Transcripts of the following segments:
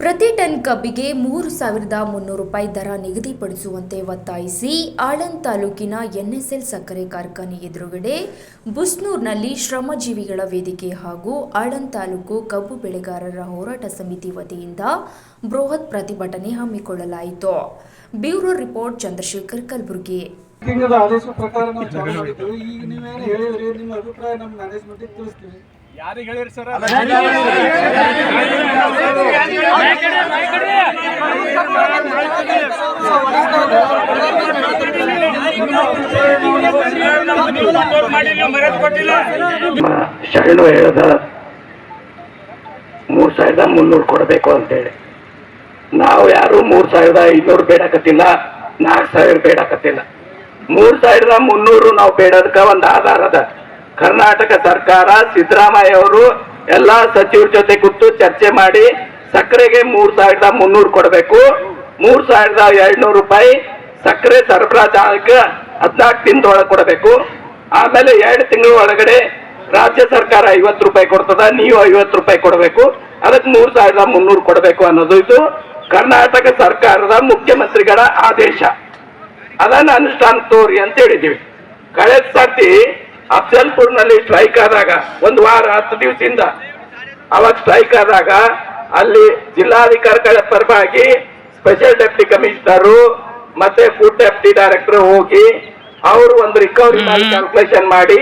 ಪ್ರತಿ ಟನ್ ಕಬ್ಬಿಗೆ ಮೂರು ಸಾವಿರದ ಮುನ್ನೂರು ರೂಪಾಯಿ ದರ ನಿಗದಿಪಡಿಸುವಂತೆ ಒತ್ತಾಯಿಸಿ ಆಳಂದ್ ತಾಲೂಕಿನ ಎನ್ಎಸ್ಎಲ್ ಸಕ್ಕರೆ ಕಾರ್ಖಾನೆ ಎದುರುಗಡೆ ಬುಸ್ನೂರ್ನಲ್ಲಿ ಶ್ರಮಜೀವಿಗಳ ವೇದಿಕೆ ಹಾಗೂ ಆಳಂದ್ ತಾಲೂಕು ಕಬ್ಬು ಬೆಳೆಗಾರರ ಹೋರಾಟ ಸಮಿತಿ ವತಿಯಿಂದ ಬೃಹತ್ ಪ್ರತಿಭಟನೆ ಹಮ್ಮಿಕೊಳ್ಳಲಾಯಿತು. Bureau report, Chandrashekhar Kalaburagi. ಯಾರಿಗೆ ಹೇಳಿರಿ ಸರ್? ಶರಣು ಹೇಳ್ದ ಮೂರ್ ಸಾವಿರದ ಮುನ್ನೂರು ಕೊಡಬೇಕು ಅಂತೇಳಿ. ನಾವು ಯಾರು ಮೂರ್ ಸಾವಿರದ ಐನೂರು ಬೇಡಕತ್ತಿಲ್ಲ ನಾಲ್ಕು ಸಾವಿರ ಬೇಡಕತ್ತಿಲ್ಲ ಮೂರ್ ಸಾವಿರದ ಮುನ್ನೂರು ನಾವು ಬೇಡದಕ್ಕ ಒಂದು ಆಧಾರ ಅದ. ಕರ್ನಾಟಕ ಸರ್ಕಾರ ಸಿದ್ದರಾಮಯ್ಯ ಅವರು ಎಲ್ಲ ಸಚಿವರ ಜೊತೆ ಕೂತು ಚರ್ಚೆ ಮಾಡಿ ಸಕ್ಕರೆಗೆ ಮೂರ್ ಸಾವಿರದ ಮುನ್ನೂರು ಕೊಡಬೇಕು. ಮೂರ್ ಸಾವಿರದ ಎರಡ್ನೂರು ರೂಪಾಯಿ ಸಕ್ಕರೆ ಸರಬರಾಜಾಗಕ್ಕೆ ಹದಿನಾಲ್ಕು ದಿನದೊಳಗೆ ಕೊಡಬೇಕು. ಆಮೇಲೆ ಎರಡು ತಿಂಗಳ ಒಳಗಡೆ ರಾಜ್ಯ ಸರ್ಕಾರ ಐವತ್ತು ರೂಪಾಯಿ ಕೊಡ್ತದ, ನೀವು ಐವತ್ತು ರೂಪಾಯಿ ಕೊಡಬೇಕು. ಅದಕ್ಕೆ ಮೂರ್ ಸಾವಿರದ ಮುನ್ನೂರು ಕೊಡಬೇಕು ಅನ್ನೋದು ಇದು ಕರ್ನಾಟಕ ಸರ್ಕಾರದ ಮುಖ್ಯಮಂತ್ರಿಗಳ ಆದೇಶ. ಅದನ್ನ ಅನುಷ್ಠಾನ ತೋರಿ ಅಂತ ಹೇಳಿದ್ದೀವಿ. ಕಳೆದ ಸರ್ತಿ ಅಫ್ಜಲ್ಪುರ್ನಲ್ಲಿ ಸ್ಟ್ರೈಕ್ ಆದಾಗ ಒಂದು ವಾರ ಹತ್ತು ದಿವಸದಿಂದ ಅವಾಗ ಸ್ಟ್ರೈಕ್ ಆದಾಗ ಅಲ್ಲಿ ಜಿಲ್ಲಾಧಿಕಾರಿಗಳ ಪರವಾಗಿ ಸ್ಪೆಷಲ್ ಡೆಪ್ಟಿ ಕಮಿಷನರು ಮತ್ತೆ ಫುಡ್ ಡೆಪ್ಟಿ ಡೈರೆಕ್ಟರ್ ಹೋಗಿ ಅವರು ಒಂದು ರಿಕವರಿ ಕ್ಯಾಲ್ಕುಲೇಷನ್ ಮಾಡಿ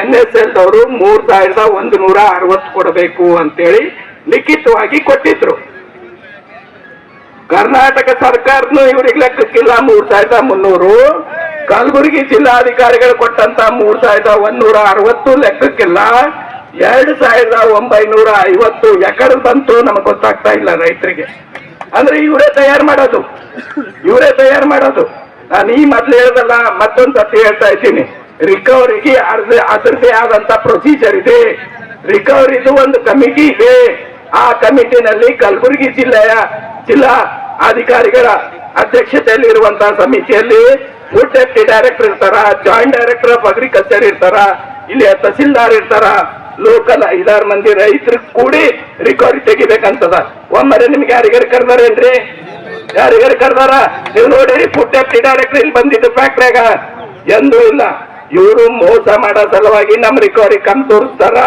ಎನ್ ಎಸ್ ಎಲ್ ಅವರು ಮೂರ್ ಸಾವಿರದ ಒಂದು ನೂರ ಅರವತ್ತು ಕೊಡಬೇಕು ಅಂತೇಳಿ ಲಿಖಿತವಾಗಿ ಕೊಟ್ಟಿದ್ರು. ಕರ್ನಾಟಕ ಸರ್ಕಾರನು ಇವ್ರಿಗೆ ಲೆಕ್ಕಕ್ಕಿಲ್ಲ ಮೂರ್ ಸಾವಿರದ ಮುನ್ನೂರು. ಕಲಬುರಗಿ ಜಿಲ್ಲಾಧಿಕಾರಿಗಳು ಕೊಟ್ಟಂತ ಮೂರ್ ಸಾವಿರದ ಒಂದೂರ ಅರವತ್ತು ಲೆಕ್ಕಕ್ಕಿಲ್ಲ ಎರಡ್ ಸಾವಿರದ ಒಂಬೈನೂರ ಐವತ್ತು ಎಕಡೆ ಬಂತು, ನಮಗೆ ಗೊತ್ತಾಗ್ತಾ ಇಲ್ಲ ರೈತರಿಗೆ. ಅಂದ್ರೆ ಇವರೇ ತಯಾರು ಮಾಡೋದು. ಇವರೇ ತಯಾರು ಮಾಡೋದು. ನಾನು ಈ ಮೊದ್ಲು ಹೇಳ್ದಲ್ಲ, ಮತ್ತೊಂದು ಸತಿ ಹೇಳ್ತಾ ಇದ್ದೀನಿ. ರಿಕವರಿಗೆ ಅರ್ಧ ಅದರದೇ ಆದಂತ ಪ್ರೊಸೀಜರ್ ಇದೆ. ರಿಕವರಿದು ಒಂದು ಕಮಿಟಿ ಇದೆ. ಆ ಕಮಿಟಿನಲ್ಲಿ ಕಲಬುರಗಿ ಜಿಲ್ಲೆಯ ಜಿಲ್ಲಾ ಅಧಿಕಾರಿಗಳ ಅಧ್ಯಕ್ಷತೆಯಲ್ಲಿ ಇರುವಂತಹ ಸಮಿತಿಯಲ್ಲಿ ಫುಡ್ ಸೇಫ್ಟಿ ಡೈರೆಕ್ಟರ್ ಇರ್ತಾರ ಜಾಯಿಂಟ್ ಡೈರೆಕ್ಟರ್ ಆಫ್ ಅಗ್ರಿಕಲ್ಚರ್ ಇರ್ತಾರ ಇಲ್ಲಿ ತಹಸೀಲ್ದಾರ್ ಇರ್ತಾರ ಲೋಕಲ್ ಐದಾರು ಮಂದಿ ರೈತರು ಕೂಡಿ ರಿಕವರಿ ತೆಗಿಬೇಕಂತದ. ಒಮ್ಮರೆ ನಿಮ್ಗೆ ಯಾರಿಗಾರು ಕರ್ದಾರೇನ್ರಿ ಯಾರಿಗಾರು ಕರ್ದಾರ? ನೀವು ನೋಡಿರಿ ಫುಡ್ ಸೇಫ್ಟಿ ಡೈರೆಕ್ಟರ್ ಇಲ್ಲಿ ಬಂದಿದ್ದು ಫ್ಯಾಕ್ಟ್ರಿಯಾಗ ಎಂದೂ ಇಲ್ಲ. ಇವರು ಮೋಸ ಮಾಡೋ ಸಲುವಾಗಿ ನಮ್ ರಿಕವರಿ ಕಮ್ ತೋರಿಸ್ತಾರ.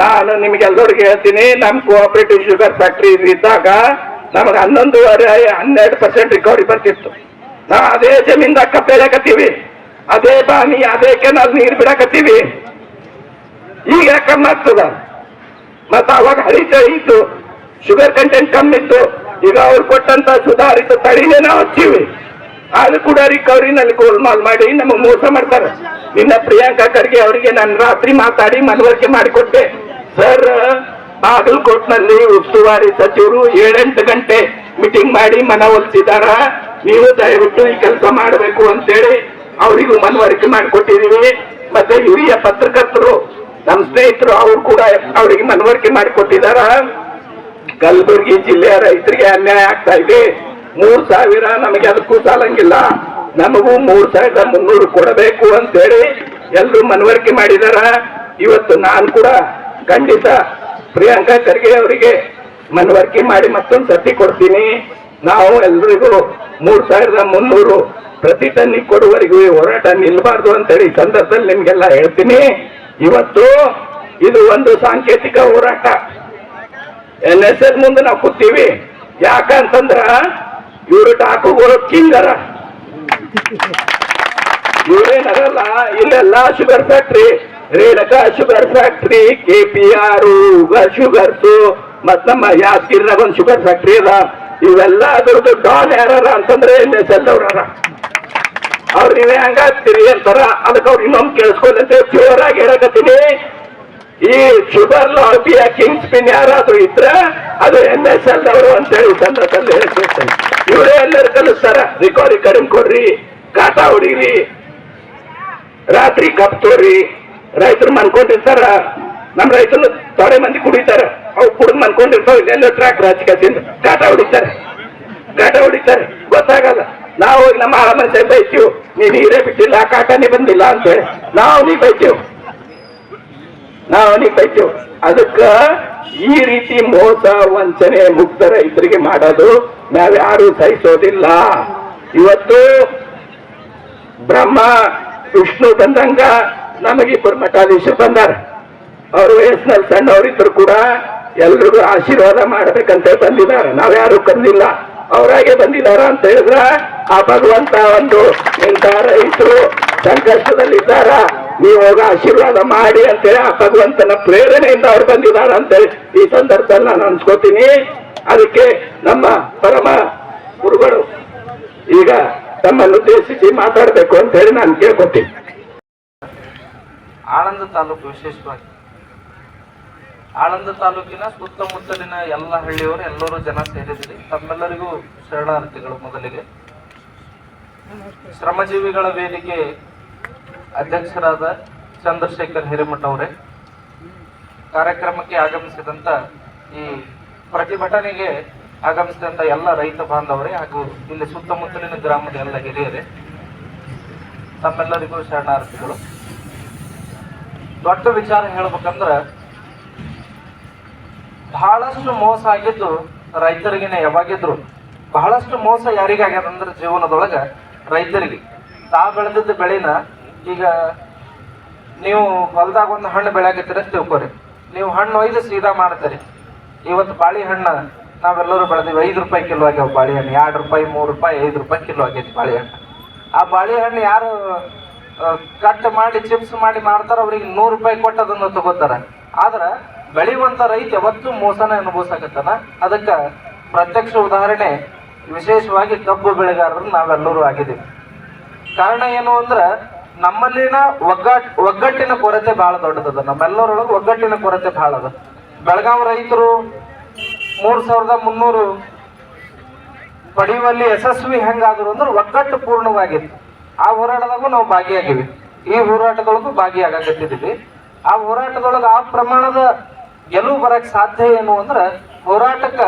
ನಾನು ನಿಮ್ಗೆಲ್ಲರಿಗೆ ಹೇಳ್ತೀನಿ, ನಮ್ ಕೋಆಪರೇಟಿವ್ ಶುಗರ್ ಫ್ಯಾಕ್ಟ್ರಿ ಇದ್ದಾಗ ನಮಗೆ ಹನ್ನೊಂದುವರೆ, ಹನ್ನೆರಡು ಪರ್ಸೆಂಟ್ ರಿಕವರಿ ಬರ್ತಿತ್ತು. ನಾ ಅದೇ ಜಮೀನ್ದ ಕಬ್ಬು ಬೆಳೆಕತ್ತೀವಿ ಅದೇ ಬಾನಿ ಅದೇ ಕೆನಾಲ್ ನೀರು ಬಿಡಕತ್ತೀವಿ. ಈಗ ಕಮ್ಮಿ ಆಗ್ತದ. ಮತ್ತ ಅವಾಗ ಹರಿತ ಇತ್ತು. ಶುಗರ್ ಕಂಟೆಂಟ್ ಕಮ್ಮಿ ಇತ್ತು. ಈಗ ಅವ್ರು ಕೊಟ್ಟಂತ ಸುಧಾರಿತ ತಳಿನೇ ನಾವು ಹಚ್ಚೀವಿ. ಅದು ಕೂಡ ರಿಕವರಿನಲ್ಲಿ ಗೋಲ್ಮಾಲ್ ಮಾಡಿ ನಮ್ಮ ಮೋಸ ಮಾಡ್ತಾರೆ. ನಿನ್ನ ಪ್ರಿಯಾಂಕಾ ಖರ್ಗೆ ಅವರಿಗೆ ನಾನು ರಾತ್ರಿ ಮಾತಾಡಿ ಮನವರಿಕೆ ಮಾಡಿಕೊಟ್ಟೆ. ಸರ್, ಬಾಗಲಕೋಟ್ನಲ್ಲಿ ಉಸ್ತುವಾರಿ ಸಚಿವರು ಏಳೆಂಟು ಗಂಟೆ ಮೀಟಿಂಗ್ ಮಾಡಿ ಮನವೊಲಿಸಿದಾರ ನೀವು ದಯವಿಟ್ಟು ಈ ಕೆಲಸ ಮಾಡಬೇಕು ಅಂತೇಳಿ ಅವರಿಗೂ ಮನವರಿಕೆ ಮಾಡಿಕೊಟ್ಟಿದೀವಿ ಮತ್ತೆ ಹಿರಿಯ ಪತ್ರಕರ್ತರು ನಮ್ಮ ಸ್ನೇಹಿತರು, ಅವರು ಕೂಡ ಅವರಿಗೆ ಮನವರಿಕೆ ಮಾಡಿಕೊಟ್ಟಿದಾರ ಕಲಬುರಗಿ ಜಿಲ್ಲೆಯ ರೈತರಿಗೆ ಅನ್ಯಾಯ ಆಗ್ತಾ ಇದೆ. ಮೂರ್ ಸಾವಿರ ನಮಗೆ ಅದಕ್ಕೂ ಸಾಲಂಗಿಲ್ಲ. ನಮಗೂ ಮೂರ್ ಸಾವಿರದ ಮುನ್ನೂರು ಕೊಡಬೇಕು ಅಂತೇಳಿ ಎಲ್ಲರೂ ಮನವರಿಕೆ ಮಾಡಿದಾರ ಇವತ್ತು ನಾನು ಕೂಡ ಖಂಡಿತ ಪ್ರಿಯಾಂಕಾ ಖರ್ಗೆ ಅವರಿಗೆ ಮನವರಿಕೆ ಮಾಡಿ ಮತ್ತೊಂದು ಸತಿ ಕೊಡ್ತೀನಿ. ನಾವು ಎಲ್ರಿಗೂ ಮೂರ್ ಸಾವಿರದ ಮುನ್ನೂರು ಪ್ರತಿ ಟನ್ನಿಗೆ ಕೊಡುವವರೆಗೂ ಈ ಹೋರಾಟ ನಿಲ್ಬಾರ್ದು ಅಂತೇಳಿ ಸಂದರ್ಭದಲ್ಲಿ ನಿಮ್ಗೆಲ್ಲ ಹೇಳ್ತೀನಿ. ಇವತ್ತು ಇದು ಒಂದು ಸಾಂಕೇತಿಕ ಹೋರಾಟ. ಎನ್ ಎಸ್ ಎಸ್ ಮುಂದೆ ನಾವು ಕೂತೀವಿ. ಯಾಕಂತಂದ್ರ ಇವರು ಟಾಕುಗಳು ಕಿಂಗರ. ಇವ್ರೇನರಲ್ಲ, ಇಲ್ಲೆಲ್ಲ sugar factory, Renuka sugar factory, K P R sugars ಮತ್ ನಮ್ಮ ಒಂದು ಶುಗರ್ ಫ್ಯಾಕ್ಟ್ರಿ ಅದ? ಇವೆಲ್ಲ ಅದ್ರದ್ದು ಡಾನ್ ಯಾರ ಅಂತಂದ್ರೆ ಇಲ್ಲಿ ಎಲ್ ಅವ್ರ ನೀವೇ ತಿರಿ ಅಂತಾರ? ಅದಕ್ಕೆ ಅವ್ರು ಇನ್ನೊಂದು ಕೇಳಿಸ್ಕೊಂಡಂತೆ ಜೋರಾಗಿ ಹೇಳಕತ್ತೀನಿ. ಈ ಶುಗರ್ ಲಾಬಿಯ ಕಿಂಗ್ಸ್ ಪಿನ್ ಯಾರಾದ್ರೂ ಇದ್ರೆ ಅದು ಎನ್ ಎಸ್ ಎಲ್ ಅವರು ಅಂತೇಳಿ ಸಂದರ್ಭದಲ್ಲಿ ಹೇಳ್ತಿರ್ತಾರೆ ಇವರೇ ಎಲ್ಲರೂ ಕಲಿಸ್ತಾರ. ರಿಕವರಿ ಕಡಿಮೆ ಕೊಡ್ರಿ, ಕಾಟ ಹೊಡೀರಿ, ರಾತ್ರಿ ಕಪ್ ತೋರಿ, ರೈತರು ಮನ್ಕೊಂಡಿರ್ತಾರ ನಮ್ ರೈತರು ತೊಡೆ ಮಂದಿ ಕುಡಿತಾರೆ. ಅವ್ರು ಕುಡಿದ್ ಮನ್ಕೊಂಡಿರ್ತಾವ. ಇಲ್ಲೆಲ್ಲೋ ಟ್ರ್ಯಾಕ್ ರಾಜಕೀಯದಿಂದ ಕಾಟ ಹೊಡಿತಾರೆ. ಕಾಟ ಹೊಡಿತಾರೆ. ಗೊತ್ತಾಗಲ್ಲ. ನಾವು ಹೋಗಿ ನಮ್ಮ ಆಳ ಮನುಷ್ಯ ಬೈತೀವಿ. ನೀನ್ ನೀರೇ ಬಿಟ್ಟಿಲ್ಲ ಕಾಟನೇ ಬಂದಿಲ್ಲ ಅಂತ ಹೇಳಿ. ನಾವು ನೀ ಬೈತೀವಿ. ನಾವು ನೀ ಬೈತೀವಿ. ಅದಕ್ಕ ಈ ರೀತಿ ಮೋಸ, ವಂಚನೆ ಮುಕ್ತ ರೈತರಿಗೆ ಮಾಡೋದು ನಾವ್ಯಾರು ಸಹಿಸೋದಿಲ್ಲ. ಇವತ್ತು ಬ್ರಹ್ಮ, ವಿಷ್ಣು ಬಂದಂಗ ನಮಗಿಬ್ಬರು ಮಠಾಧೀಶರು ಬಂದಾರ. ಅವ್ರ ವಯಸ್ಸಿನಲ್ಲಿ ಸಣ್ಣವರಿದ್ರು ಕೂಡ ಎಲ್ರಿಗೂ ಆಶೀರ್ವಾದ ಮಾಡ್ಬೇಕಂತ ಬಂದಿದ್ದಾರೆ. ನಾವ್ಯಾರು ಕರೆದಿಲ್ಲ ಅವರಾಗೆ ಬಂದಿದಾರ ಅಂತ ಹೇಳಿದ್ರ, ಆ ಭಗವಂತ ಒಂದು ಇಂಥ ರೈತರು ಸಂಕಷ್ಟದಲ್ಲಿದ್ದಾರ, ನೀವು ಹೋಗ ಆಶೀರ್ವಾದ ಮಾಡಿ ಅಂತೇಳಿ ಆ ಭಗವಂತನ ಪ್ರೇರಣೆಯಿಂದ ಅವ್ರು ಬಂದಿದಾರ ಅಂತೇಳಿ ಈ ಸಂದರ್ಭದಲ್ಲಿ ನಾನು ಅನ್ಸ್ಕೋತೀನಿ. ಅದಕ್ಕೆ ನಮ್ಮ ಪರಮ ಗುರುಗಳು ಈಗ ತಮ್ಮನ್ನು ಉದ್ದೇಶಿಸಿ ಮಾತಾಡಬೇಕು ಅಂತ ಹೇಳಿ ನಾನು ಕೇಳ್ಕೊತೀನಿ. ಆನಂದ ತಾಲೂಕು ವಿಶೇಷವಾಗಿ ಆಳಂದ ತಾಲೂಕಿನ ಸುತ್ತಮುತ್ತಲಿನ ಎಲ್ಲ ಹಳ್ಳಿಯವರು ಎಲ್ಲರೂ ಜನ ಸೇರಿದಿರಿ ತಮ್ಮೆಲ್ಲರಿಗೂ ಶರಣಾರ್ಥಿಗಳು ಮೊದಲಿಗೆ. ಶ್ರಮಜೀವಿಗಳ ವೇದಿಕೆ ಅಧ್ಯಕ್ಷರಾದ ಚಂದ್ರಶೇಖರ್ ಹಿರೇಮಠ ಅವರೇ. ಕಾರ್ಯಕ್ರಮಕ್ಕೆ ಆಗಮಿಸಿದಂತ ಈ ಪ್ರತಿಭಟನೆಗೆ ಆಗಮಿಸಿದಂತ ಎಲ್ಲ ರೈತ ಬಾಂಧವರೇ ಹಾಗೂ ಇಲ್ಲಿ ಸುತ್ತಮುತ್ತಲಿನ ಗ್ರಾಮದ ಎಲ್ಲ ಹಿರಿಯರೇ ತಮ್ಮೆಲ್ಲರಿಗೂ ಶರಣಾರ್ಥಿಗಳು. ದೊಡ್ಡ ವಿಚಾರ ಹೇಳ್ಬೇಕಂದ್ರ ಬಹಳಷ್ಟು ಮೋಸ ಆಗಿದ್ದು ರೈತರಿಗಿನ ಯಾವಾಗಿದ್ರು ಬಹಳಷ್ಟು ಮೋಸ ಯಾರಿಗಾಗ್ಯದ ಅಂದ್ರೆ ಜೀವನದೊಳಗೆ ರೈತರಿಗೆ. ತಾ ಬೆಳೆದಿದ್ದ ಬೆಳೆನ ಈಗ ನೀವು ಹೊಲದಾಗ ಒಂದು ಹಣ್ಣು ಬೆಳೆಯಾಕತ್ತೀರ ತಿಳ್ಕೊರಿ. ನೀವು ಹಣ್ಣು ಒಯ್ದು ಸೀದಾ ಮಾಡ್ತೀರಿ ಇವತ್ತು ಬಾಳೆಹಣ್ಣು ನಾವೆಲ್ಲರೂ ಬೆಳೆದಿವಿ. ಐದು ರೂಪಾಯಿ ಕಿಲೋ ಆಗ್ಯಾವ ಬಾಳೆಹಣ್ಣು ಎರಡು ರೂಪಾಯಿ, ಮೂರು ರೂಪಾಯಿ, ಐದು ರೂಪಾಯಿ ಕಿಲೋ ಆಗೈತಿ ಬಾಳೆಹಣ್ಣು ಆ ಬಾಳೆಹಣ್ಣು ಯಾರು ಕಟ್ ಮಾಡಿ, ಚಿಪ್ಸ್ ಮಾಡಿ ಮಾರ್ತಾರ, ಅವ್ರಿಗೆ ನೂರು ರೂಪಾಯಿ ಕೊಟ್ಟು ಅದನ್ನು ತಗೋತಾರ. ಆದ್ರ ಬೆಳೆಯುವಂತ ರೈತ ಯಾವತ್ತೂ ಮೋಸನ ಅನುಭವಿಸಕತ್ತಾನ. ಅದಕ್ಕೆ ಪ್ರತ್ಯಕ್ಷ ಉದಾಹರಣೆ, ವಿಶೇಷವಾಗಿ ಕಬ್ಬು ಬೆಳೆಗಾರರು ನಾವೆಲ್ಲರೂ ಆಗಿದ್ದೀವಿ. ಕಾರಣ ಏನು ಅಂದ್ರೆ, ನಮ್ಮಲ್ಲಿನ ಒಗ್ಗಟ್, ಒಗ್ಗಟ್ಟಿನ ಕೊರತೆ ಬಹಳ ದೊಡ್ಡದದ. ನಮ್ಮೆಲ್ಲರೊಳಗೆ ಒಗ್ಗಟ್ಟಿನ ಕೊರತೆ ಬಹಳ ಅದ. ಬೆಳಗಾವಿ ರೈತರು ಮೂರ್ ಸಾವಿರದ ಮುನ್ನೂರು ಪಡೆಯುವಲ್ಲಿ ಯಶಸ್ವಿ ಹೆಂಗಾದ್ರು ಅಂದ್ರೆ ಒಗ್ಗಟ್ಟು ಪೂರ್ಣವಾಗಿತ್ತು. ಆ ಹೋರಾಟದಾಗೂ ನಾವು ಭಾಗಿಯಾಗಿವಿ. ಈ ಹೋರಾಟದೊಳಗೂ ಭಾಗಿಯಾಗಿದ್ದೀವಿ ಆ ಹೋರಾಟದೊಳಗೆ ಆ ಪ್ರಮಾಣದ ಗೆಲುವು ಬರಕ್ ಸಾಧ್ಯ ಏನು ಅಂದ್ರೆ ಹೋರಾಟಕ್ಕ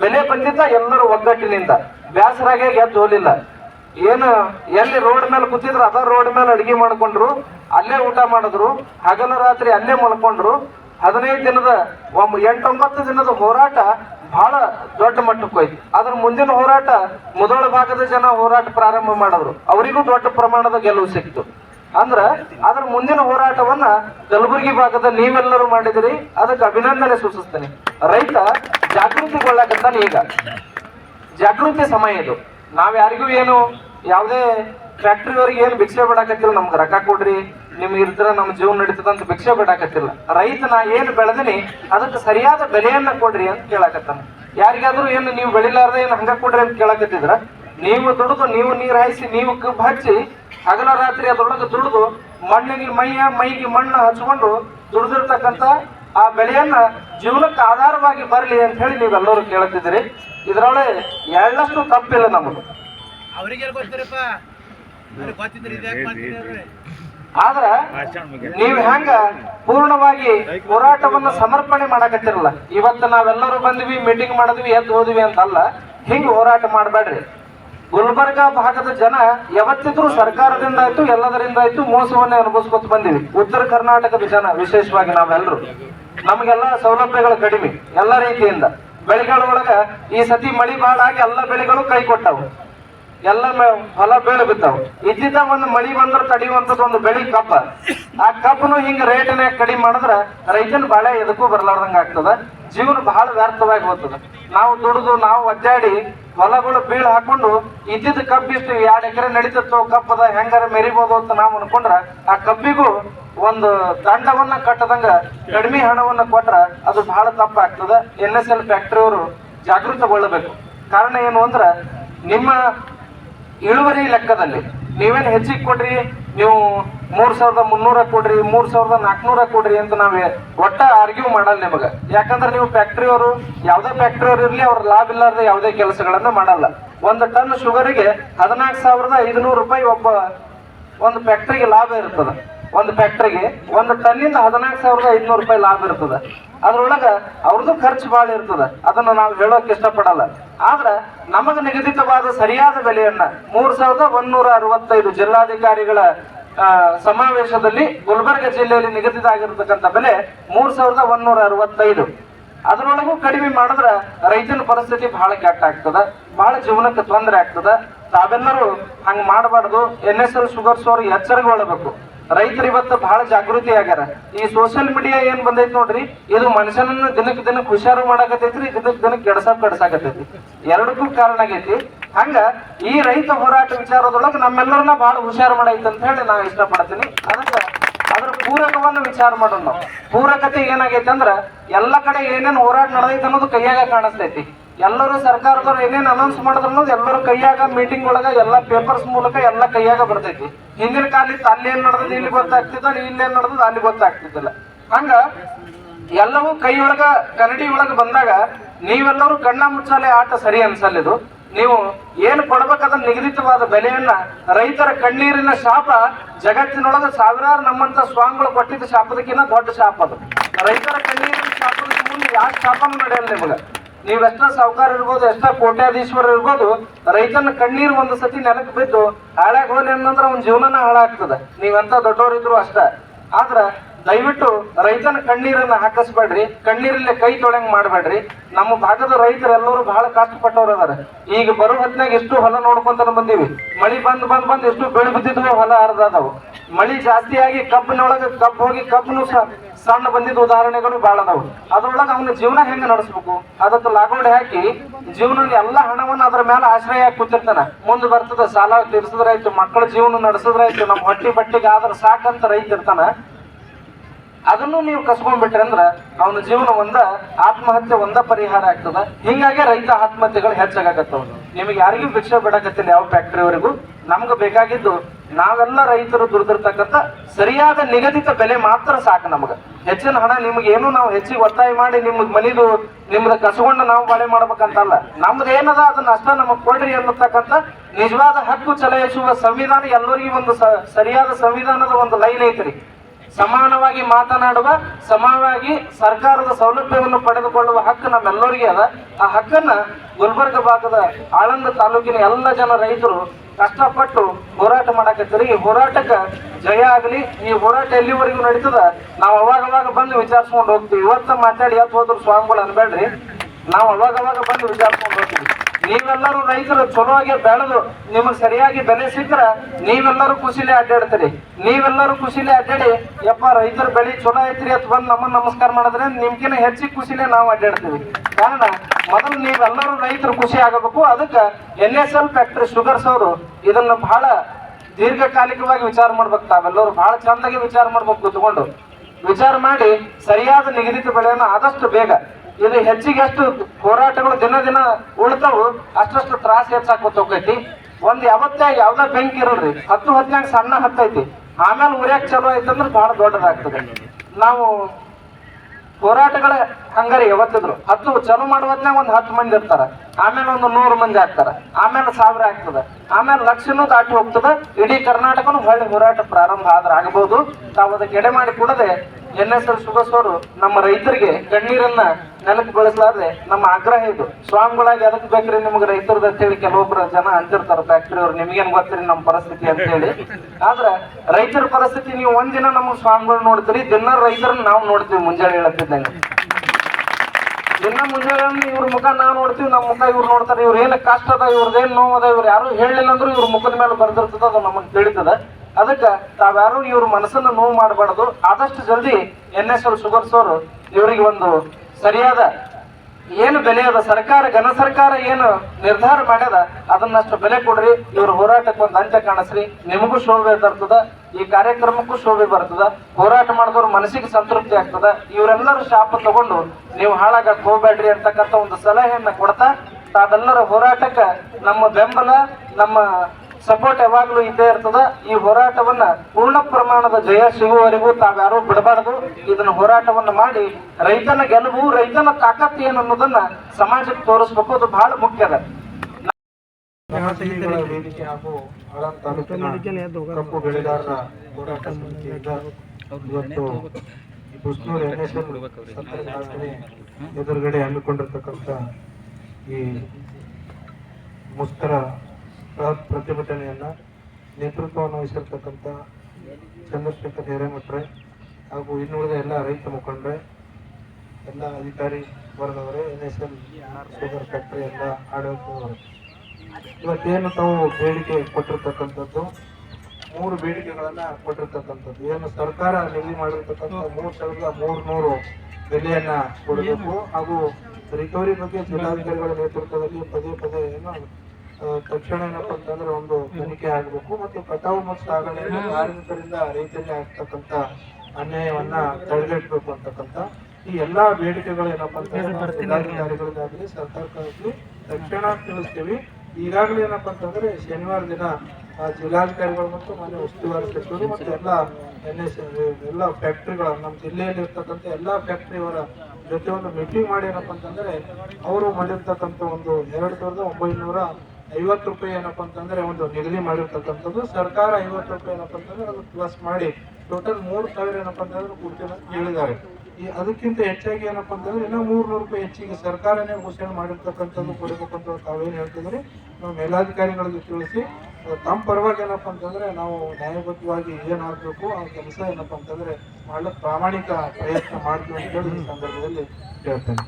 ಬೆಲೆ ಬಂದಿದ್ದ ಎಲ್ಲರೂ ಒಗ್ಗಟ್ಟಿನಿಂದ. ಬ್ಯಾಸರಾಗೆ ಗೆದ್ದು ಹೋಲಿಲ್ಲ ಏನು ಎಲ್ಲಿ ರೋಡ್ ಮೇಲೆ ಕೂತಿದ್ರು ಅದ ರೋಡ್ ಮೇಲೆ ಅಡಿಗೆ ಮಾಡ್ಕೊಂಡ್ರು, ಅಲ್ಲೇ ಊಟ ಮಾಡಿದ್ರು, ಹಗಲು ರಾತ್ರಿ ಅಲ್ಲೇ ಮಲ್ಕೊಂಡ್ರು. ಹದಿನೈದು ದಿನದ ಎಂಟೊಂಬತ್ತು ದಿನದ ಹೋರಾಟ ಬಹಳ ದೊಡ್ಡ ಮಟ್ಟಕ್ಕೆ ಹೋಯ್ತು. ಅದ್ರ ಮುಂದಿನ ಹೋರಾಟ ಮೊದಲ ಭಾಗದ ಜನ ಹೋರಾಟ ಪ್ರಾರಂಭ ಮಾಡಿದ್ರು. ಅವರಿಗೂ ದೊಡ್ಡ ಪ್ರಮಾಣದ ಗೆಲುವು ಸಿಕ್ತು. ಅಂದ್ರ ಅದ್ರ ಮುಂದಿನ ಹೋರಾಟವನ್ನ ಕಲಬುರಗಿ ಭಾಗದ ನೀವೆಲ್ಲರೂ ಮಾಡಿದಿರಿ. ಅದಕ್ಕೆ ಅಭಿನಂದನೆ ಸೂಚಿಸ್ತೇನೆ. ರೈತ ಜಾಗೃತಿಗೊಳ್ಳಕತ್ತಾನೆ ಈಗ. ಜಾಗೃತಿ ಸಮಯ ಇದು. ನಾವ್ ಯಾರಿಗೂ ಏನು ಯಾವುದೇ ಫ್ಯಾಕ್ಟ್ರಿ ಅವ್ರಿಗೆ ಏನು ಭಿಕ್ಷೆ ಬಿಡಾಕತ್ತಿಲ್ಲ. ನಮ್ಗೆ ರೊಕ್ಕ ಕೊಡ್ರಿ. ನಿಮ್ಗೆ ಇರ್ತಾರ ನಮ್ಮ ಜೀವನ ನಡೀತದ ಭಿಕ್ಷೆ ಬಿಡಾಕತ್ತಿಲ್ಲ. ರೈತ ನಾ ಏನು ಬೆಳೆದಿನಿ, ಅದಕ್ಕೆ ಸರಿಯಾದ ಬೆಲೆಯನ್ನ ಕೊಡ್ರಿ ಅಂತ ಕೇಳಾಕತ್ತಾನ. ಯಾರಿಗಾದ್ರೂ ಏನು ನೀವು ಬೆಳಿಲಾರ್ದೆ ಏನು ಹಂಗ ಕೊಡ್ರಿ ಅಂತ ಕೇಳಾಕತ್ತಿದ್ರ ನೀವು ದುಡಿದು ನೀವು ನೀರು ಹಾಯಿಸಿ ನೀವು ಕಬ್ಬು ಹಚ್ಚಿ ಹಗಲ ರಾತ್ರಿ ಅದರೊಳಗೆ ದುಡಿದು ಮಣ್ಣಿಗೆ ಮೈಯ ಮೈಗೆ ಮಣ್ಣು ಹಚ್ಕೊಂಡು ದುಡಿದಿರ್ತಕ್ಕಂಥ ಆ ಬೆಳೆಯನ್ನ ಜೀವನಕ್ಕೆ ಆಧಾರವಾಗಿ ಬರಲಿ ಅಂತ ಹೇಳಿ ನೀವೆಲ್ಲರೂ ಕೇಳುತ್ತಿದ್ದೀರಿ ಇದರೊಳಗೆ ಎಳ್ಳಷ್ಟು ತಪ್ಪಿಲ್ಲ ನಮ್ಮದು? ಆದ್ರ ನೀವ್ ಹೆಂಗ ಪೂರ್ಣವಾಗಿ ಹೋರಾಟವನ್ನ ಸಮರ್ಪಣೆ ಮಾಡಕತ್ತಿರಲ್ಲ. ಇವತ್ತು ನಾವೆಲ್ಲರೂ ಬಂದ್ವಿ ಮೀಟಿಂಗ್ ಮಾಡಿದ್ವಿ ಎದ್ದು ಹೋದ್ವಿ ಅಂತಲ್ಲ. ಹಿಂಗ್ ಹೋರಾಟ ಮಾಡಬೇಡ್ರಿ. ಗುಲ್ಬರ್ಗ ಭಾಗದ ಜನ ಯಾವತ್ತಿದ್ರು ಸರ್ಕಾರದಿಂದ ಆಯ್ತು, ಎಲ್ಲದರಿಂದ ಆಯ್ತು ಮೋಸವನ್ನೇ ಅನುಭವಿಸ್ಕೊತ ಬಂದಿವಿ. ಉತ್ತರ ಕರ್ನಾಟಕದ ಜನ ವಿಶೇಷವಾಗಿ ನಾವೆಲ್ಲರೂ ನಮಗೆಲ್ಲ ಸೌಲಭ್ಯಗಳು ಕಡಿಮೆ, ಎಲ್ಲ ರೀತಿಯಿಂದ. ಬೆಳೆಗಳ ಒಳಗ ಈ ಸತಿ ಮಳಿ ಬಾಳಾಗಿ ಎಲ್ಲ ಬೆಳೆಗಳು ಕೈ ಕೊಟ್ಟವು. ಎಲ್ಲ ಹೊಲ ಬೇಳೆ ಬಿತ್ತವು ಇದ್ದಿದ್ದ ಒಂದು ಮಳಿ ಬಂದ್ರೆ ತಡಿಯುವಂತದ್ದು ಒಂದು ಬೆಳಿ ಕಪ್ಪ ಆ ಕಬ್ಬನು ಹಿಂಗ ರೇಟನ್ಯಾಗ ಕಡಿಮೆ ಮಾಡಿದ್ರೆ ರೈತನ ಬಾಳೆ ಎದಕ್ಕೂ ಬರ್ಲಾರ್ದಂಗ ಆಗ್ತದ. ಜೀವನ ಬಹಳ ವ್ಯರ್ಥವಾಗಿ ಹೋಗ್ತದೆ. ನಾವು ದುಡಿದು ನಾವು ಒದ್ದಾಡಿ ಹೊಲಗಳು ಬೀಳು ಹಾಕೊಂಡು ಇದ್ದಿದ್ದ ಕಬ್ಬು ಇಷ್ಟು ಎರಡ್ ಎಕರೆ ನಡೀತತ್ತೋ ಕಬ್ಬದ ಹೆಂಗಾರ ಮೆರಿಬೋದು ಅಂತ ನಾವು ಅನ್ಕೊಂಡ್ರ ಆ ಕಬ್ಬಿಗೂ ಒಂದು ದಂಡವನ್ನ ಕಟ್ಟದಂಗ ಕಡಿಮೆ ಹಣವನ್ನ ಕೊಟ್ರ ಅದು ಬಹಳ ತಪ್ಪಾಗ್ತದೆ. ಎನ್ ಎಸ್ ಎಲ್ ಫ್ಯಾಕ್ಟ್ರಿಯವರು ಜಾಗೃತಗೊಳ್ಳಬೇಕು. ಕಾರಣ ಏನು ಅಂದ್ರ ನಿಮ್ಮ ಇಳುವರಿ ಲೆಕ್ಕದಲ್ಲಿ ನೀವೇನು ಹೆಚ್ಚಿಗೆ ಕೊಡ್ರಿ? ನೀವು ಮೂರ್ ಸಾವಿರದ ಮುನ್ನೂರ ಕೊಡ್ರಿ, ಮೂರ್ ಸಾವಿರದ ನಾಲ್ಕನೂರ ಕೊಡ್ರಿ ಅಂತ ನಾವು ಒಟ್ಟ ಆರ್ಗ್ಯೂ ಮಾಡಲ್ಲ ನಿಮಗೆ. ಯಾಕಂದ್ರೆ ನೀವು ಫ್ಯಾಕ್ಟ್ರಿ ಅವರು, ಯಾವ್ದೇ ಫ್ಯಾಕ್ಟ್ರಿ ಅವ್ರು ಇರ್ಲಿ, ಅವ್ರ ಲಾಭ ಇಲ್ಲಾರ್ದ ಯಾವುದೇ ಕೆಲಸಗಳನ್ನ ಮಾಡಲ್ಲ. ಒಂದು ಟನ್ ಶುಗರಿಗೆ ಹದಿನಾಲ್ಕು ಸಾವಿರದ ಐದುನೂರು ರೂಪಾಯಿ ಒಬ್ಬ ಒಂದು ಫ್ಯಾಕ್ಟ್ರಿಗೆ ಲಾಭ ಇರ್ತದ. ಒಂದು ಫ್ಯಾಕ್ಟ್ರಿಗೆ ಒಂದು ಟನ್ನಿಂದ ಹದಿನಾಲ್ಕು ಸಾವಿರದ ಐದುನೂರು ರೂಪಾಯಿ ಲಾಭ ಇರ್ತದೆ. ಅದ್ರೊಳಗೆ ಅವ್ರದ್ದು ಖರ್ಚು ಭಾಳ ಇರ್ತದೆ. ಅದನ್ನ ನಾವು ಹೇಳೋಕೆ ಇಷ್ಟಪಡಲ್ಲ. ಆದ್ರೆ ನಮಗೆ ನಿಗದಿತವಾದ ಸರಿಯಾದ ಬೆಲೆಯನ್ನ ಮೂರ್ ಸಾವಿರದ ಒಂದೂರ ಅರವತ್ತೈದು ಜಿಲ್ಲಾಧಿಕಾರಿಗಳ ಸಮಾವೇಶದಲ್ಲಿ ಗುಲ್ಬರ್ಗ ಜಿಲ್ಲೆಯಲ್ಲಿ ನಿಗದಿತ ಆಗಿರತಕ್ಕಂಥ ಬೆಲೆ ಮೂರ್ ಸಾವಿರದ ಒಂದೂರ ಅರವತ್ತೈದು. ಅದರೊಳಗೂ ಕಡಿಮೆ ಮಾಡಿದ್ರೆ ರೈತನ ಪರಿಸ್ಥಿತಿ ಬಹಳ ಕೆಟ್ಟ ಆಗ್ತದ, ಬಹಳ ಜೀವನಕ್ಕೆ ತೊಂದರೆ ಆಗ್ತದ. ತಾವೆಲ್ಲರೂ ಹಂಗ ಮಾಡಬಾರ್ದು ಎನ್ ಎಸ್ ಎಲ್ ಶುಗರ್ಸ್ ಅವ್ರು ಎಚ್ಚರಗೊಳ್ಳಬೇಕು ರೈತರು ಇವತ್ತು ಬಹಳ ಜಾಗೃತಿ ಆಗ್ಯಾರ. ಈ ಸೋಷಿಯಲ್ ಮೀಡಿಯಾ ಏನ್ ಬಂದೈತಿ ನೋಡ್ರಿ, ಇದು ಮನುಷ್ಯನನ್ನ ದಿನಕ್ಕೆ ದಿನಕ್ಕೆ ಹುಷಾರು ಮಾಡಾಕತೈತ್ರಿ ದಿನಕ್ಕೆ ದಿನಕ್ಕೆ ಕೆಡಸಾಕ ಕೆಡಸಾಕತೈತಿ ಎರಡಕ್ಕೂ ಕಾರಣ ಆಗೈತಿ ಹಂಗ ಈ ರೈತ ಹೋರಾಟ ವಿಚಾರದೊಳಗೆ ನಮ್ಮೆಲ್ಲರನ್ನ ಬಹಳ ಹುಷಾರು ಮಾಡೈತೆ ಅಂತ ಹೇಳಿ ನಾನು ಇಷ್ಟಪಡ್ತೀನಿ ಅದಕ್ಕೆ ಅದ್ರ ಪೂರಕವನ್ನು ವಿಚಾರ ಮಾಡೋಣ ಪೂರಕತೆ ಏನಾಗೈತೆ ಅಂದ್ರ ಎಲ್ಲ ಕಡೆ ಏನೇನು ಹೋರಾಟ ನಡೆದೈತೆ ಅನ್ನೋದು ಕೈಯಾಗ ಕಾಣಿಸ್ತೈತಿ. ಎಲ್ಲರೂ ಸರ್ಕಾರದವ್ರು ಏನೇನು ಅನೌನ್ಸ್ ಮಾಡಿದ್ರು ಎಲ್ಲರೂ ಕೈಯಾಗ ಮೀಟಿಂಗ್ ಒಳಗ ಎಲ್ಲ ಪೇಪರ್ಸ್ ಮೂಲಕ ಎಲ್ಲ ಕೈಯಾಗ ಬರ್ತೈತಿ. ಹಿಂದಿನ ಕಾಲಿತ್ತು ಅಲ್ಲಿ ಏನ್ ನಡೆದದ ಇಲ್ಲಿ ಗೊತ್ತಾಗ್ತಿದ್ದ ಇಲ್ಲಿ ಏನ್ ನಡೆದದ ಅಲ್ಲಿ ಗೊತ್ತಾಗ್ತಿದ್ದಿಲ್ಲ. ಹಂಗ ಎಲ್ಲವೂ ಕೈಯೊಳಗ, ಕನ್ನಡಿ ಒಳಗ ಬಂದಾಗ ನೀವೆಲ್ಲರೂ ಕಣ್ಣ ಮುಚ್ಚಾಲೆ ಆಟ ಸರಿ ಅನ್ಸಲ್ಲಿದು ನೀವು ಏನು ಕೊಡಬೇಕಾದ ನಿಗದಿತವಾದ ಬೆಲೆಯನ್ನ ರೈತರ ಕಣ್ಣೀರಿನ ಶಾಪ, ಜಗತ್ತಿನೊಳಗೆ ಸಾವಿರಾರು ನಮ್ಮಂತ ಸ್ವಾಮಿಗಳು ಕೊಟ್ಟಿದ್ದ ಶಾಪದಕ್ಕಿಂತ ದೊಡ್ಡ ಶಾಪ ಅದು. ರೈತರ ಕಣ್ಣೀರಿನ ಶಾಪದ ಮುಂದೆ ಯಾವ ಶಾಪನೂ ನಡೆಯಲ್ಲ ನೀವು ನೀವೆಷ್ಟ ಸಾವುಕಾರ ಇರ್ಬೋದು, ಎಷ್ಟ ಕೋಟ್ಯಾಧೀಶ್ವರ ಇರ್ಬೋದು, ರೈತನ ಕಣ್ಣೀರು ಒಂದು ಸತಿ ನೆಲಕ್ಕೆ ಬಿದ್ದು ಹಾಳಾಗಿ ಹೋಗ್ಲಿ ಅನ್ನಂದ್ರ ಅವ್ನ ಜೀವನನ ಹಾಳಾಗ್ತದೆ. ನೀವೆಂತ ದೊಡ್ಡವರಿದ್ರು ಅಷ್ಟ. ಆದ್ರ ದಯವಿಟ್ಟು ರೈತನ ಕಣ್ಣೀರನ್ನ ಹಾಕಿಸ್ಬೇಡ್ರಿ. ಕಣ್ಣೀರಲ್ಲಿ ಕೈ ತೊಳೆಂಗ್ ಮಾಡಬೇಡ್ರಿ. ನಮ್ಮ ಭಾಗದ ರೈತರೆಲ್ಲರೂ ಬಹಳ ಕಷ್ಟಪಟ್ಟವ್ರು ಅದಾರ ಈಗ ಬರೋ ಹೊತ್ನಾಗ ಎಷ್ಟು ಹೊಲ ನೋಡ್ಕೊಂತ ಬಂದೀವಿ. ಮಳಿ ಬಂದ್ ಬಂದ್ ಬಂದ್ ಎಷ್ಟು ಬೆಳೆ ಬಿದ್ದಿದ್ವು ಹೊಲ ಅರ್ಧದವು ಮಳಿ ಜಾಸ್ತಿ ಆಗಿ ಕಬ್ಬಿನೊಳಗ ಕಬ್ಬು ಹೋಗಿ ಕಬ್ಬನು ಸಣ್ಣ ಬಂದಿದ್ದ ಉದಾಹರಣೆಗಳು ಭಾಳ ಅದಾವು. ಅದ್ರೊಳಗ ಅವನ ಜೀವನ ಹೆಂಗೆ ನಡೆಸ್ಬೇಕು? ಅದಕ್ಕೆ ಲಾಗೋಡಿ ಹಾಕಿ ಜೀವನ ಎಲ್ಲ ಹಣವನ್ನು ಅದ್ರ ಮೇಲೆ ಆಶ್ರಯ ಕೂತಿರ್ತಾನ. ಮುಂದೆ ಬರ್ತದ ಸಾಲ ತೀರ್ಸಿದ್ರಾಯ್ತು, ಮಕ್ಕಳ ಜೀವನ ನಡೆಸಿದ್ರಾಯ್ತು, ನಮ್ಮ ಹೊಟ್ಟಿ ಬಟ್ಟಿಗೆ ಆದ್ರೆ ಸಾಕಂತ ರೈತ ಇರ್ತಾನ. ಅದನ್ನು ನೀವು ಕಸ್ಕೊಂಡ್ಬಿಟ್ರೆ ಅಂದ್ರೆ ಅವನ ಜೀವನ ಒಂದ, ಆತ್ಮಹತ್ಯೆ ಒಂದ ಪರಿಹಾರ ಆಗ್ತದ. ಹಿಂಗಾಗಿ ರೈತ ಆತ್ಮಹತ್ಯೆಗಳು ಹೆಚ್ಚಾಗತ್ತವ ನಿಮಗೆ ಯಾರಿಗೂ ಭಿಕ್ಷೆ ಬಿಡಕತ್ತಿಲ್ಲ ಯಾವ ಫ್ಯಾಕ್ಟರಿವರೆಗೂ ನಮ್ಗೆ ಬೇಕಾಗಿದ್ದು ನಾವೆಲ್ಲ ರೈತರು ದುಡ್ದಿರ್ತಕ್ಕಂಥ ಸರಿಯಾದ ನಿಗದಿತ ಬೆಲೆ ಮಾತ್ರ ಸಾಕು ನಮಗೆ. ಹೆಚ್ಚಿನ ಹಣ ನಿಮ್ಗೆ ಏನು ನಾವು ಹೆಚ್ಚಿಗೆ ಒತ್ತಾಯ ಮಾಡಿ ನಿಮ್ಗೆ ಮನಿದು ನಿಮ್ದು ಕಸಗೊಂಡು ನಾವು ಬಾಳೆ ಮಾಡ್ಬೇಕಂತಲ್ಲ. ನಮ್ದು ಏನದ? ಅದನ್ನ ಅಷ್ಟ ನಮಗ್ ಕೊಡ್ರಿ ಅನ್ನತಕ್ಕಂಥ ನಿಜವಾದ ಹಕ್ಕು ಚಲಾಯಿಸುವ ಸಂವಿಧಾನ ಎಲ್ಲರಿಗೂ ಒಂದು ಸರಿಯಾದ ಸಂವಿಧಾನದ ಒಂದು ಲೈನ್ ಐತ್ರಿ. ಸಮಾನವಾಗಿ ಮಾತನಾಡುವ, ಸಮಾನವಾಗಿ ಸರ್ಕಾರದ ಸೌಲಭ್ಯವನ್ನು ಪಡೆದುಕೊಳ್ಳುವ ಹಕ್ಕು ನಮ್ಮೆಲ್ಲರಿಗೆ ಅದ. ಆ ಹಕ್ಕನ್ನ ಗುಲ್ಬರ್ಗ ಭಾಗದ ಆಳಂದ ತಾಲೂಕಿನ ಎಲ್ಲ ಜನ ರೈತರು ಕಷ್ಟಪಟ್ಟು ಹೋರಾಟ ಮಾಡಕತ್ತೀರಿ. ಈ ಹೋರಾಟಕ್ಕೆ ಜಯ ಆಗಲಿ. ಈ ಹೋರಾಟ ಎಲ್ಲಿವರೆಗೂ ನಡೀತದ? ನಾವು ಅವಾಗ ಅವಾಗ ಬಂದು ವಿಚಾರಿಸ್ಕೊಂಡು ಹೋಗ್ತೀವಿ. ಇವತ್ತು ಮಾತಾಡಿ ಯಾತ್ ಹೋದ್ರು ಸ್ವಾಮಿಗಳು ಅನ್ಬೇಡ್ರಿ. ನಾವು ಅವಾಗ ಅವಾಗ ಬಂದು ವಿಚಾರಿಸ್ಕೊಂಡು ಹೋಗ್ತೀವಿ. ನೀವೆಲ್ಲರೂ ರೈತರು ಚಲೋವಾಗಿ ಬೆಳೆದು ನಿಮಗೆ ಸರಿಯಾಗಿ ಬೆಲೆ ಸಿಕ್ಕರೆ ನೀವೆಲ್ಲರೂ ಖುಷಿಲೇ ಅಡ್ಡಾಡ್ತೀರಿ. ನೀವೆಲ್ಲರೂ ಖುಷಿಲೇ ಅಡ್ಡಾಡಿ, ಯಪ್ಪ ರೈತರ ಬೆಳೆ ಚಲೋ ಐತ್ರಿ ಅಂತ ಬಂದು ನಮ್ಮ ನಮಸ್ಕಾರ ಮಾಡಿದ್ರೆ ನಿಮ್ಗಿನ ಹೆಚ್ಚಿಗೆ ಖುಷಿಲೇ ನಾವು ಅಡ್ಡಾಡ್ತೀವಿ. ಕಾರಣ, ಮೊದಲು ನೀವೆಲ್ಲರೂ ರೈತರು ಖುಷಿ ಆಗಬೇಕು. ಅದಕ್ಕೆ N S L factory sugars ಅವರು ಇದನ್ನ ಬಹಳ ದೀರ್ಘಕಾಲಿಕವಾಗಿ ವಿಚಾರ ಮಾಡ್ಬೇಕು. ತಾವೆಲ್ಲರೂ ಬಹಳ ಚಂದಾಗಿ ವಿಚಾರ ಮಾಡ್ಬೇಕು ಕುತ್ಕೊಂಡು ವಿಚಾರ ಮಾಡಿ ಸರಿಯಾದ ನಿಗದಿತ ಬೆಳೆಯನ್ನು ಆದಷ್ಟು ಬೇಗ ಇದು ಹೆಚ್ಚಿಗೆ ಎಷ್ಟು ಹೋರಾಟಗಳು ದಿನ ದಿನ ಉಳ್ತಾವು ಅಷ್ಟಷ್ಟು ತ್ರಾಸ ಹೆಚ್ಚಾಕೋತ ಹೋಗೈತಿ ಒಂದ್ ಯಾವತ್ತೇ ಯಾವ್ದ ಬೆಂಕಿ ಇರಲ್ರಿ ಹತ್ತು ಹದಿನಾಲ್ಕು ಸಣ್ಣ ಹತ್ತೈತಿ ಆಮೇಲೆ ಉರಿಯಕ್ಕೆ ಚಲೋ ಐತಂದ್ರೆ ಬಹಳ ದೊಡ್ಡದಾಗ್ತದೆ. ನಾವು ಹೋರಾಟಗಳ ಹಂಗಾರೆ ಯಾವತ್ತಿದ್ರು. ಹತ್ತು ಚಲೋ ಮಾಡುವತ್ನಾಗ ಒಂದು ಹತ್ತು ಮಂದಿ ಇರ್ತಾರ. ಆಮೇಲೆ ಒಂದು ನೂರು ಮಂದಿ ಆಗ್ತಾರ. ಆಮೇಲೆ ಸಾವಿರ ಆಗ್ತದ. ಆಮೇಲೆ ಲಕ್ಷನೂ ದಾಟಿ ಹೋಗ್ತದ. ಇಡೀ ಕರ್ನಾಟಕನು ಹೊಳ್ಳಿ ಹೋರಾಟ ಪ್ರಾರಂಭ ಆದ್ರೆ ಆಗಬಹುದು ತಾವು ಅದಕ್ಕೆ ಎಡೆ ಮಾಡಿ ಕೊಡದೆ ಎನ್ ಎಸ್ ಎಲ್ ಸುಗಸೋರು ನಮ್ಮ ರೈತರಿಗೆ ಕಣ್ಣೀರನ್ನ ನೆಲಕ್ಕೆ ಬಳಸಲಾದ್ರೆ ನಮ್ಮ ಆಗ್ರಹ ಇದು. ಸ್ವಾಮಿಗಳಾಗಿ ಅದಕ್ಕೆ ಬೇಕ್ರಿ ನಿಮ್ಗೆ ರೈತರದ ಅಂತೇಳಿ ಕೆಲವೊಬ್ರು ಜನ ಅಂತಿರ್ತಾರ ಫ್ಯಾಕ್ಟ್ರಿ ಅವ್ರು. ನಿಮ್ಗೇನ್ ಗೊತ್ತಿರಿ ನಮ್ಮ ಪರಿಸ್ಥಿತಿ ಅಂತ ಹೇಳಿ. ಆದ್ರ ರೈತರ ಪರಿಸ್ಥಿತಿ ನೀವು ಒಂದಿನ ನಮ್ಮ ಸ್ವಾಮಿಗಳು ನೋಡ್ತೀರಿ, ದಿನ ರೈತರನ್ನ ನಾವು ನೋಡ್ತೀವಿ ಮುಂಜಾನೆ ಹೇಳತ್ತಿದ್ದಂಗೆ. ದಿನ ಮುಂಜಾನೆ ಇವ್ರ ಮುಖ ನಾವು ನೋಡ್ತೀವಿ ನಮ್ಮ ಮುಖ ಇವ್ರು ನೋಡ್ತಾರೆ. ಇವ್ರ ಏನು ಕಷ್ಟ ಅದ ಇವ್ರದ್ದು ಏನ್ ನೋವು ಇವ್ರು ಯಾರು ಹೇಳಿಲ್ಲ ಅಂದ್ರೂ ಇವ್ರ ಮುಖದ ಮೇಲೆ ಬರ್ದಿರ್ತದ, ಅದು ನಮಗೆ ತಿಳಿತದ. ಅದಕ್ಕೆ ತಾವ್ಯಾರು ಇವ್ರ ಮನಸ್ಸನ್ನು ನೋವು ಮಾಡಬಾರ್ದು. ಆದಷ್ಟು ಜಲ್ದಿ ಎನ್ ಎಸ್ ಎಲ್ ಶುಗರ್ಸ್ ಅವರು ಇವರಿಗೆ ಒಂದು ಸರಿಯಾದ ಏನು ಬೆಲೆ ಅದ, ಸರ್ಕಾರ, ಘನ ಸರ್ಕಾರ ಏನು ನಿರ್ಧಾರ ಮಾಡ್ಯದ, ಅದನ್ನಷ್ಟು ಬೆಲೆ ಕೊಡ್ರಿ. ಇವ್ರ ಹೋರಾಟಕ್ಕೆ ಒಂದು ಅಂತ್ಯ ಕಾಣಿಸ್ರಿ. ನಿಮಗೂ ಶೋಭೆ ಬರ್ತದ, ಈ ಕಾರ್ಯಕ್ರಮಕ್ಕೂ ಶೋಭೆ ಬರ್ತದ. ಹೋರಾಟ ಮಾಡಿದವ್ರ ಮನಸ್ಸಿಗೆ ಸಂತೃಪ್ತಿ ಆಗ್ತದ. ಇವರೆಲ್ಲರೂ ಶಾಪ ತಗೊಂಡು ನೀವು ಹಾಳಾಗಕ್ಕೆ ಹೋಗ್ಬೇಡ್ರಿ ಅಂತಕ್ಕಂಥ ಒಂದು ಸಲಹೆಯನ್ನ ಕೊಡ್ತಾ, ತಾವೆಲ್ಲರ ಹೋರಾಟಕ್ಕೆ ನಮ್ಮ ಬೆಂಬಲ, ನಮ್ಮ ಸಪೋರ್ಟ್ ಯಾವಾಗಲೂ ಇದ್ದೇ ಇರ್ತದ. ಈ ಹೋರಾಟವನ್ನ ಪೂರ್ಣ ಪ್ರಮಾಣದ ಜಯ ಸಿಗುವವರೆಗೂ ತಾವ್ಯಾರು ಬಿಡಬಾರದು. ಇದನ್ನ ಹೋರಾಟವನ್ನ ಮಾಡಿ ರೈತನ ಗೆಲುವು, ರೈತನ ತಾಕತ್ ಏನು ಅನ್ನೋದನ್ನ ಸಮಾಜಕ್ಕೆ ತೋರಿಸ್ಬೇಕು. ಅದು ಬಹಳ ಮುಖ್ಯ ಅದ. ಎದುರುಗಡೆ ಹಮ್ಮಿಕೊಂಡಿರ್ತಕ್ಕಂಥ ಈ ಮುಸ್ತರ ಬೃಹತ್ ಪ್ರತಿಭಟನೆಯನ್ನ ನೇತೃತ್ವವನ್ನು ವಹಿಸಿರ್ತಕ್ಕಂಥ ಚಂದ್ರಶೇಖರ್ ಹಿರೇಮಠ್ರೆ ಹಾಗೂ ಇನ್ನುಳಿದ ಎಲ್ಲ ರೈತ ಮುಖಂಡರೆ, ಎಲ್ಲ ಅಧಿಕಾರಿ ವರ್ಗದವರೇ, N S L sugar factory ಎಲ್ಲ ಆಡಳಿತದವರು. ಇವತ್ತೇನು ತಾವು ಬೇಡಿಕೆ ಕೊಟ್ಟಿರ್ತಕ್ಕಂಥದ್ದು? ಮೂರು ಬೇಡಿಕೆಗಳನ್ನ ಕೊಟ್ಟಿರ್ತಕ್ಕಂಥದ್ದು. ಏನು ಸರ್ಕಾರ ನಿಗದಿ ಮಾಡಿರ್ತಕ್ಕಂಥ ಮೂರು ಸಾವಿರದ ಮೂರ್ನೂರು ಬೆಲೆಯನ್ನ ಕೊಡಬೇಕು ಹಾಗೂ ರಿಕವರಿ ಬಗ್ಗೆ ಜಿಲ್ಲಾಧಿಕಾರಿಗಳ ನೇತೃತ್ವದಲ್ಲಿ ಪದೇ ಪದೇ ಏನು ತಕ್ಷಣ ಏನಪ್ಪ ಅಂತಂದ್ರೆ ಒಂದು ತನಿಖೆ ಆಗಬೇಕು ಮತ್ತು ಕಟಾವು ಮತ್ತು ಸಾಗಣೆಯಲ್ಲಿ ಕಾರ್ಮಿಕರಿಂದ ರೈತರಿಗೆ ಆಗ್ತಕ್ಕಂಥ ಅನ್ಯಾಯವನ್ನ ತಡೆಗಟ್ಟಬೇಕು ಅಂತಕ್ಕಂಥ ಈ ಎಲ್ಲಾ ಬೇಡಿಕೆಗಳು ಏನಪ್ಪ ಅಂತಂದ್ರೆ ಜಿಲ್ಲಾಧಿಕಾರಿಗಳಿಗಾಗಲಿ ಸರ್ಕಾರಕ್ಕಾಗಲಿ ತಕ್ಷಣ ತಿಳಿಸ್ತೀವಿ. ಈಗಾಗಲೇ ಏನಪ್ಪ ಅಂತಂದ್ರೆ ಶನಿವಾರ ದಿನ ಜಿಲ್ಲಾಧಿಕಾರಿಗಳು ಮತ್ತು ಮಾನ್ಯ ಉಸ್ತುವಾರಿ ಸಚಿವರು ಮತ್ತು ಎಲ್ಲ ಎನ್ ಎಸ್ ಎಲ್ಲ ಫ್ಯಾಕ್ಟ್ರಿಗಳ ನಮ್ಮ ಜಿಲ್ಲೆಯಲ್ಲಿ ಇರ್ತಕ್ಕಂಥ ಎಲ್ಲಾ ಫ್ಯಾಕ್ಟ್ರಿಯವರ ಜೊತೆ ಒಂದು ಮೀಟಿಂಗ್ ಮಾಡಿ ಏನಪ್ಪ ಅಂತಂದ್ರೆ ಅವರು ಮಾಡಿರ್ತಕ್ಕಂಥ ಒಂದು ಎರಡು ಸಾವಿರದ ಒಂಬೈನೂರ ಐವತ್ತು ರೂಪಾಯಿ ಏನಪ್ಪ ಅಂತಂದ್ರೆ ಒಂದು ನಿಗದಿ ಮಾಡಿರ್ತಕ್ಕಂಥದ್ದು. ಸರ್ಕಾರ ಐವತ್ತು ರೂಪಾಯಿ ಏನಪ್ಪ ಅಂತಂದ್ರೆ ಅದು ಪ್ಲಸ್ ಮಾಡಿ ಟೋಟಲ್ ಮೂರು ಸಾವಿರ ಏನಪ್ಪ ಅಂತಂದ್ರೆ ಕೊಡ್ತೀನಿ ಹೇಳಿದ್ದಾರೆ. ಈ ಅದಕ್ಕಿಂತ ಹೆಚ್ಚಾಗಿ ಏನಪ್ಪ ಅಂತಂದ್ರೆ ಇನ್ನೂ ಮೂರ್ನೂರು ರೂಪಾಯಿ ಹೆಚ್ಚಿಗೆ ಸರ್ಕಾರನೇ ಘೋಷಣೆ ಮಾಡಿರ್ತಕ್ಕಂಥದ್ದು ಕೊಡಬೇಕಂತ ತಾವೇನು ಹೇಳ್ತಿದ್ರಿ ನಾವು ಮೇಲಾಧಿಕಾರಿಗಳಿಗೆ ತಿಳಿಸಿ ತಮ್ಮ ಪರವಾಗಿ ಏನಪ್ಪ ಅಂತಂದ್ರೆ ನಾವು ನ್ಯಾಯಬದ್ಧವಾಗಿ ಏನಾಗಬೇಕು ಆ ಕೆಲಸ ಏನಪ್ಪ ಅಂತಂದ್ರೆ ಮಾಡಲು ಪ್ರಾಮಾಣಿಕ ಪ್ರಯತ್ನ ಮಾಡ್ತೀವಿ ಅಂತ ಹೇಳಿ ಸಂದರ್ಭದಲ್ಲಿ ಹೇಳ್ತೇನೆ.